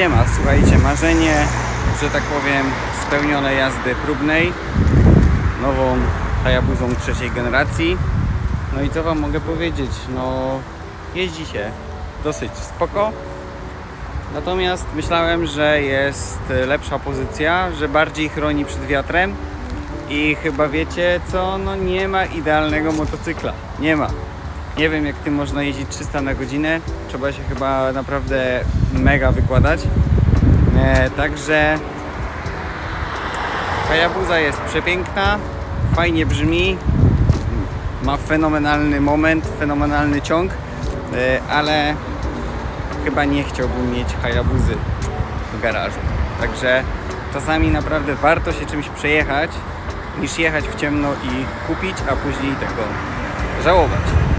Siema, słuchajcie, marzenie, że tak powiem, spełnione jazdy próbnej, nową Hayabuzą trzeciej generacji. No i co Wam mogę powiedzieć? No, jeździ się dosyć spoko. Natomiast myślałem, że jest lepsza pozycja, że bardziej chroni przed wiatrem. I chyba wiecie co? No nie ma idealnego motocykla. Nie ma. Nie wiem jak tym można jeździć 300 na godzinę. Trzeba się chyba naprawdę mega wykładać. E, także Hayabusa jest przepiękna, fajnie brzmi, ma fenomenalny moment, fenomenalny ciąg, e, ale chyba nie chciałbym mieć Hayabuzy w garażu. Także czasami naprawdę warto się czymś przejechać, niż jechać w ciemno i kupić, a później tego żałować.